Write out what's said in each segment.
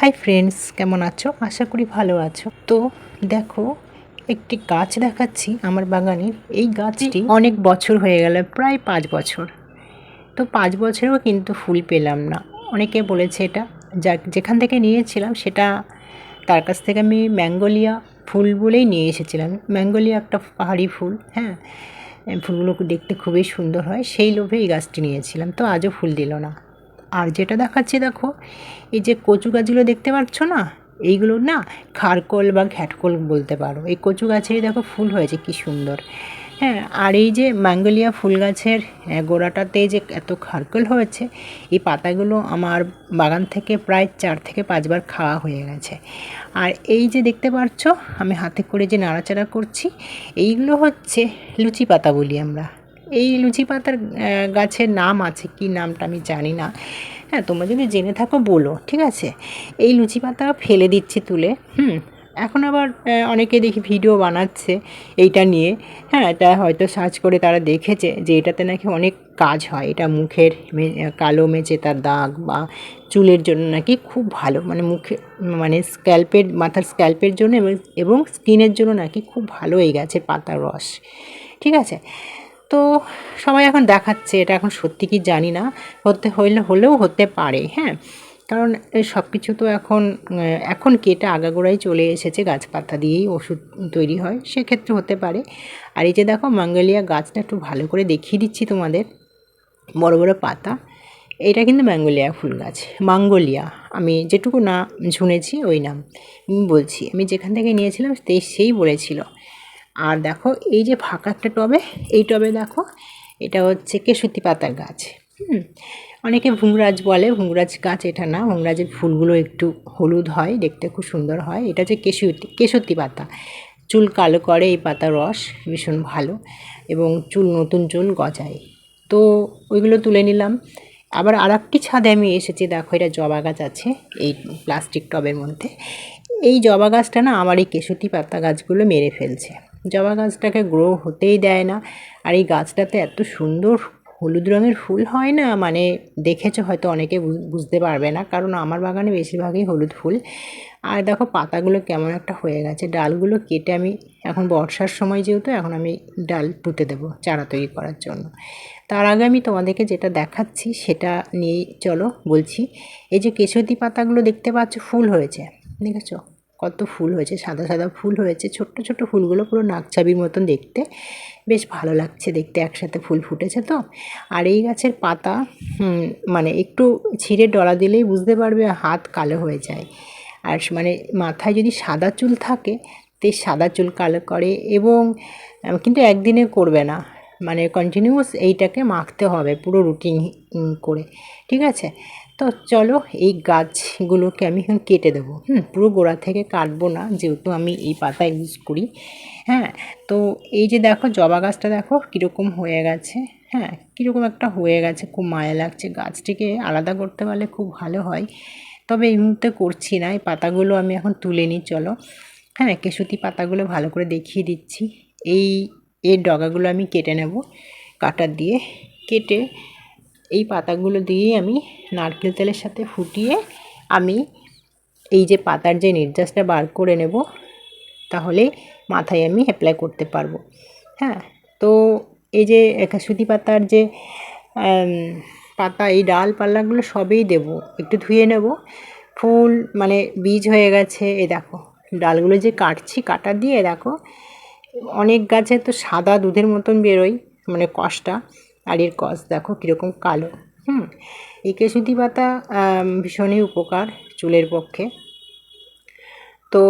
Hi friends, কেমন আছো? আশা করি ভালো আছো। তো দেখো, একটি গাছ দেখাচ্ছি আমার বাগানের। এই গাছটি অনেক বছর হয়ে গেল, প্রায় পাঁচ বছর। তো পাঁচ বছরেও কিন্তু ফুল পেলাম না। অনেকে বলেছে এটা, যা যেখান থেকে নিয়েছিলাম সেটা তার কাছ থেকে আমি ম্যাঙ্গোলিয়া ফুল বলেই নিয়ে এসেছিলাম। ম্যাঙ্গোলিয়া একটা পাহাড়ি ফুল হ্যাঁ? ফুলগুলো দেখতে খুবই সুন্দর হয়। সেই লোভে এই গাছটি নিয়েছিলাম। তো আজও ফুল দিল না। আর যেটা দেখাচ্ছি দেখো, এই যে কচু গাছগুলো দেখতে পাচ্ছ না? এইগুলো না খারকোল বা ঘ্যাটকোল বলতে পারো। এই কচু গাছেরই দেখো ফুল হয়েছে, কি সুন্দর। হ্যাঁ আর এই যে ম্যাঙ্গোলিয়া ফুল গাছের গোড়াটাতে যে এত খারকোল হয়েছে, এই পাতাগুলো আমার বাগান থেকে প্রায় চার থেকে পাঁচবার খাওয়া হয়ে গেছে। আর এই যে দেখতে পাচ্ছ, আমি হাতে করে যে নাড়াচাড়া করছি, এইগুলো হচ্ছে লুচি পাতা বলি আমরা। এই লুচি পাতার গাছের নাম আছে, কি নামটা আমি জানি না। হ্যাঁ তোমরা যদি জেনে থাকো, বলো, ঠিক আছে? এই লুচি পাতা ফেলে দিচ্ছি তুলে, হুম? এখন আবার অনেকে দেখি ভিডিও বানাচ্ছে এইটা নিয়ে। হ্যাঁ এটা হয়তো সার্চ করে তারা দেখেছে যে এটাতে নাকি অনেক কাজ হয়। এটা মুখের কালো মেচে তার দাগ বা চুলের জন্য নাকি খুব ভালো মানে মুখে মানে স্ক্যাল্পের, মাথার স্ক্যাল্পের জন্য এবং এবং স্কিনের জন্য নাকি খুব ভালো এই গাছের পাতার রস, ঠিক আছে? তো সবাই এখন দেখাচ্ছে, এটা এখন সত্যি কি জানি না। হতে হইলে, হলেও হতে পারে হ্যাঁ। কারণ সব কিছু তো এখন এখন কেটে আগাগোড়াই চলে এসেছে, গাছপাতা দিয়েই ওষুধ তৈরি হয়, সেক্ষেত্রে হতে পারে। আর এই যে দেখো, মাঙ্গলিয়া গাছটা একটু ভালো করে দেখিয়ে দিচ্ছি তোমাদের। বড় বড় পাতা। এটা কিন্তু ম্যাঙ্গোলিয়া ফুল গাছ, মাঙ্গোলিয়া। আমি যেটুকু না শুনেছি, ওই নাম। বলছি, আমি যেখান থেকে নিয়েছিলাম সেই বলেছিল। আর দেখো, এই যে ফাঁকা একটা টবে, এই টবে দেখো, এটা হচ্ছে কেশুতি পাতার গাছ, হুম? অনেকে ভুংরাজ বলে ভুংরাজ গাছ এটা না ভুংরাজের ফুলগুলো একটু হলুদ হয়, দেখতে খুব সুন্দর হয়, এটা হচ্ছে কেশুতি কেশুতি পাতা। চুল কালো করে, এই পাতার রস ভীষণ ভালো এবং চুল নতুন চুল গজায়। তো ওইগুলো তুলে নিলাম। আবার আর একটি ছাদে আমি এসেছি, দেখো এটা জবা গাছ আছে, এই প্লাস্টিক টবের মধ্যে। এই জবা গাছটা না আমার এই কেশুতি পাতা গাছগুলো মেরে ফেলছে। জবা গাছটাকে গ্রো হতেই দেয় না। আর এই গাছটাতে এত সুন্দর হলুদ রঙের ফুল হয় না মানে দেখেছ হয়তো অনেকে বুঝ- বুঝতে পারবে না, কারণ আমার বাগানে বেশিরভাগই হলুদ ফুল। আর দেখো পাতাগুলো কেমন একটা হয়ে গেছে, ডালগুলো কেটে আমি, এখন বর্ষার সময় যেহেতু, এখন আমি ডাল পুঁতে দেবো চারা তৈরি করার জন্য। তার আগে আমি তোমাদেরকে যেটা দেখাচ্ছি, সেটা নিয়েই চলো বলছি। এই যে কেশতি পাতাগুলো দেখতে পাচ্ছ, ফুল হয়েছে, দেখেছ? কত ফুল হয়েছে, সাদা সাদা ফুল হয়েছে, ছোট্ট ছোট্ট ফুলগুলো পুরো নাকছাবির মতন দেখতে। বেশ ভালো লাগছে দেখতে, একসাথে ফুল ফুটেছে তো। আর এই গাছের পাতা মানে একটু ছিঁড়ে ডলা দিলেই বুঝতে পারবে হাত কালো হয়ে যায়। আর মানে মাথায় যদি সাদা চুল থাকে, তে সাদা চুল কালো করে এবং কিন্তু একদিনে করবে না। মানে কন্টিনিউয়াস এইটাকে মাখতে হবে পুরো রুটিন করে। ঠিক আছে? তো চলো এই গাছগুলোকে আমি এখন কেটে দেবো। হুম, পুরো গোড়া থেকে কাটবো না, যেহেতু আমি এই পাতা ইউজ করি। হ্যাঁ তো এই যে দেখো জবা গাছটা দেখো কীরকম হয়ে গেছে। হ্যাঁ কীরকম একটা হয়ে গেছে, খুব মায়া লাগছে। গাছটিকে আলাদা করতে পারলে খুব ভালো হয়। তবে এই মুহূর্তে করছি না, এই পাতাগুলো আমি এখন তুলে নিই, চলো। হ্যাঁ কেশুতি পাতাগুলো ভালো করে দেখিয়ে দিচ্ছি। এই এর ডগাগুলো আমি কেটে নেব কাটার দিয়ে। কেটে এই পাতাগুলো দিয়েই আমি নারকেল তেলের সাথে ফুটিয়ে আমি এই যে পাতার যে নির্যাসটা বার করে নেব, তাহলে মাথায় আমি অ্যাপ্লাই করতে পারব। হ্যাঁ তো এই যে কাসুতি পাতার যে পাতা, এই ডাল পাল্লাগুলো সবই দেব। একটু ধুয়ে নেব। ফুল মানে বীজ হয়ে গেছে এ দেখো। ডালগুলো যে কাটছি, কাটা দিয়ে দেখো, অনেক গাছে তো সাদা দুধের মতন বেরোয় মানে কষটা। আর এর কষ, দেখো কীরকম কালো। হুম, এই কেশুতি পাতা ভীষণই উপকার চুলের পক্ষে। তো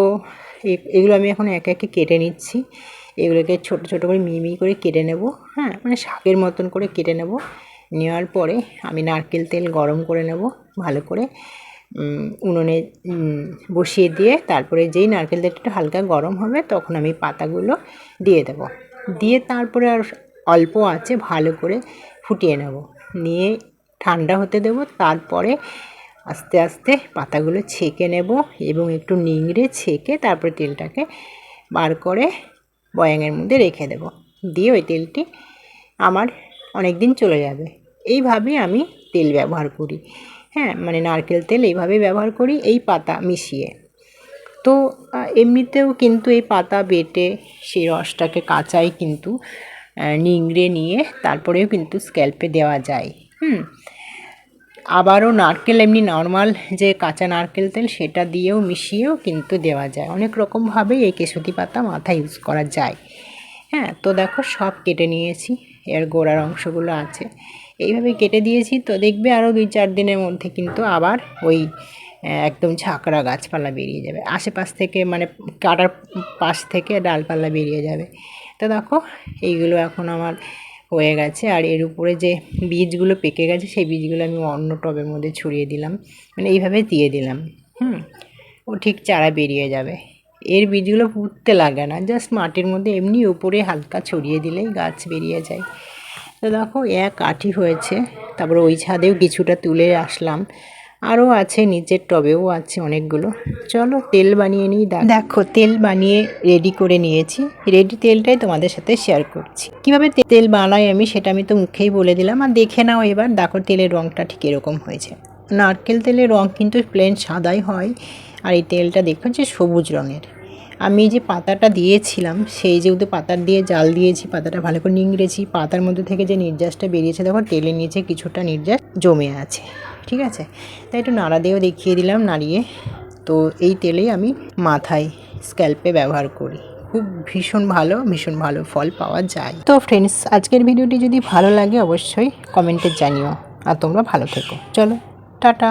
এগুলো আমি এখন একে একে কেটে নিচ্ছি। এগুলোকে ছোট ছোট করে মিহি করে কেটে নেব। হ্যাঁ মানে শাকের মতন করে কেটে নেব। নেওয়ার পরে আমি নারকেল তেল গরম করে নেব ভালো করে। উনুনে বসিয়ে দিয়ে তারপরে যেই নারকেল তেলটা হালকা গরম হবে তখন আমি পাতাগুলো দিয়ে দেব। দিয়ে তারপরে আর অল্প আছে, ভালো করে ফুটিয়ে নেব। নিয়ে ঠান্ডা হতে দেব, তারপরে আস্তে আস্তে পাতাগুলো ছেঁকে নেব এবং একটু নিংড়ে ছেঁকে তারপরে তেলটাকে বার করে বয়াঙের মধ্যে রেখে দেব। দিয়ে ওই তেলটি আমার অনেক দিন চলে যাবে। এইভাবেই আমি তেল ব্যবহার করি। হ্যাঁ মানে নারকেল তেল এইভাবে ব্যবহার করি, এই পাতা মিশিয়ে। তো এমনিতেও কিন্তু এই পাতা বেটে সেই রসটাকে কাঁচাই কিন্তু নিংড়ে নিয়ে তারপরেও কিন্তু স্ক্যাল্পে দেওয়া যায়। হুম। আবারও নারকেল, এমনি নর্মাল যে কাঁচা নারকেল তেল সেটা দিয়েও মিশিয়েও কিন্তু দেওয়া যায়। অনেক রকমভাবেই এই কেশুতি পাতা মাথা ইউজ করা যায়। হ্যাঁ তো দেখো সব কেটে নিয়েছি, এর গোড়ার অংশগুলো আছে। এইভাবে কেটে দিয়েছি, তো দেখবে আরও দুই চার দিনের মধ্যে কিন্তু আবার ওই একদম ঝাঁকড়া গাছপালা বেরিয়ে যাবে। আশেপাশ থেকে মানে কাটার পাশ থেকে ডালপালা বেরিয়ে যাবে। তো দেখো, এইগুলো এখন আমার হয়ে গেছে। আর এর উপরে যে বীজগুলো পেকে গেছে, সেই বীজগুলো আমি অন্য টবের মধ্যে ছড়িয়ে দিলাম। মানে এইভাবে দিয়ে দিলাম, হুম? ও ঠিক চারা বেরিয়ে যাবে। এর বীজগুলো পুঁততে লাগে না, জাস্ট মাটির মধ্যে এমনি উপরে হালকা ছড়িয়ে দিলেই গাছ বেরিয়ে যায়। তো দেখো, এক আঠি হয়েছে, তারপরে ওই ছাদেও কিছুটা তুলে আসলাম। আরও আছে নিচের টবেও আছে অনেকগুলো। চলো তেল বানিয়ে নিই দেখ- তেল বানিয়ে রেডি করে নিয়েছি। রেডি তেলটাই তোমাদের সাথে শেয়ার করছি। কীভাবে তেল বানাই আমি সেটা আমি তো মুখেই বলে দিলাম। আর দেখে নাও এবার, দেখো তেলের রঙটা ঠিক এরকম হয়েছে। নারকেল তেলের রঙ কিন্তু প্লেন সাদাই হয়। আর এই তেলটা দেখো যে সবুজ রঙের। আমি যে পাতাটা দিয়েছিলাম, সেই যেহেতু পাতার দিয়ে জাল দিয়েছি, পাতাটা ভালো করে নিংড়েছি, পাতার মধ্যে থেকে যে নির্যাসটা বেরিয়েছে, দেখো তেলের নিচে কিছুটা নির্যাস জমে আছে। ঠিক আছে? তাই একটু নাড়া দিয়েও দেখিয়ে দিলাম নাড়িয়ে। তো এই তেলেই আমি মাথায় স্ক্যাল্পে ব্যবহার করি। খুব ভীষণ ভালো ভীষণ ভালো ফল পাওয়া যায়। তো ফ্রেন্ডস আজকের ভিডিওটি যদি ভালো লাগে অবশ্যই কমেন্টে জানিও। আর তোমরা ভালো থেকো। চলো, টাটা!